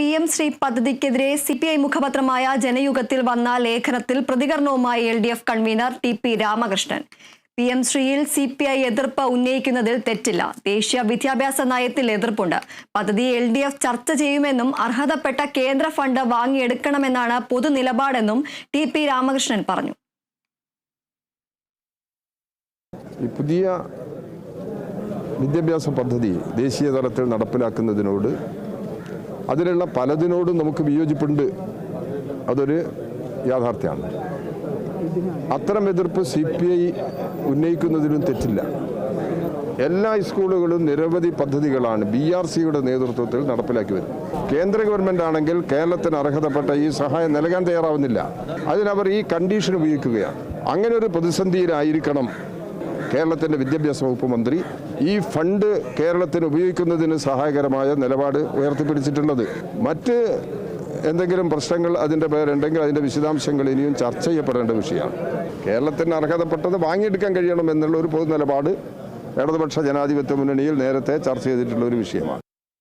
P M Shri പദ്ധതിക്കെതിരെ C P I മുഖപത്രമായ ജനയുഗത്തിൽ വന്ന ലേഖനത്തിൽ പ്രതികരണവുമായി L D F convener T P Ramakrishnan. P M ശ്രീയിൽ C P I എതിർപ്പ് ഉന്നയിക്കുന്നതിൽ തെറ്റില്ല. ദേശീയ വിദ്യാഭ്യാസ നയത്തിൽ എതിർപ്പുണ്ട്. പദ്ധതി എൽ ഡി എഫ് ചർച്ച ചെയ്യുമെന്നും അർഹതപ്പെട്ട കേന്ദ്ര ഫണ്ട് വാങ്ങിയെടുക്കണമെന്നാണ് പൊതു നിലപാടെന്നും ടി പി രാമകൃഷ്ണൻ പറഞ്ഞു. പുതിയ വിദ്യാഭ്യാസ പദ്ധതി ദേശീയ തലത്തിൽ നടപ്പിലാക്കുന്നതിനോട് അതിലുള്ള പലതിനോടും നമുക്ക് വിയോജിപ്പുണ്ട്. അതൊരു യാഥാർത്ഥ്യമാണ്. അത്തരം എതിർപ്പ് സി പി ഐ ഉന്നയിക്കുന്നതിലും തെറ്റില്ല. എല്ലാ സ്കൂളുകളും നിരവധി പദ്ധതികളാണ് ബി ആർ സിയുടെ നേതൃത്വത്തിൽ നടപ്പിലാക്കി വരുന്നത്. കേന്ദ്ര ഗവൺമെന്റ് ആണെങ്കിൽ കേരളത്തിന് അർഹതപ്പെട്ട ഈ സഹായം നൽകാൻ തയ്യാറാവുന്നില്ല. അതിനവർ ഈ കണ്ടീഷൻ ഉപയോഗിക്കുകയാണ്. അങ്ങനെ ഒരു പ്രതിസന്ധിയിലായിരിക്കണം കേരളത്തിന്റെ വിദ്യാഭ്യാസ വകുപ്പ് മന്ത്രി ഈ ഫണ്ട് കേരളത്തിന് ഉപയോഗിക്കുന്നതിന് സഹായകരമായ നിലപാട് ഉയർത്തിപ്പിടിച്ചിട്ടുള്ളത്. മറ്റ് എന്തെങ്കിലും പ്രശ്നങ്ങൾ അതിന്റെ പേരുണ്ടെങ്കിൽ അതിന്റെ വിശദാംശങ്ങൾ ഇനിയും ചർച്ച ചെയ്യപ്പെടേണ്ട വിഷയമാണ്. കേരളത്തിന് അർഹതപ്പെട്ടത് വാങ്ങിയെടുക്കാൻ കഴിയണം എന്നുള്ള ഒരു പൊതു നിലപാട് ഇടതുപക്ഷ ജനാധിപത്യ മുന്നണിയിൽ നേരത്തെ ചർച്ച ചെയ്തിട്ടുള്ള ഒരു വിഷയമാണ്.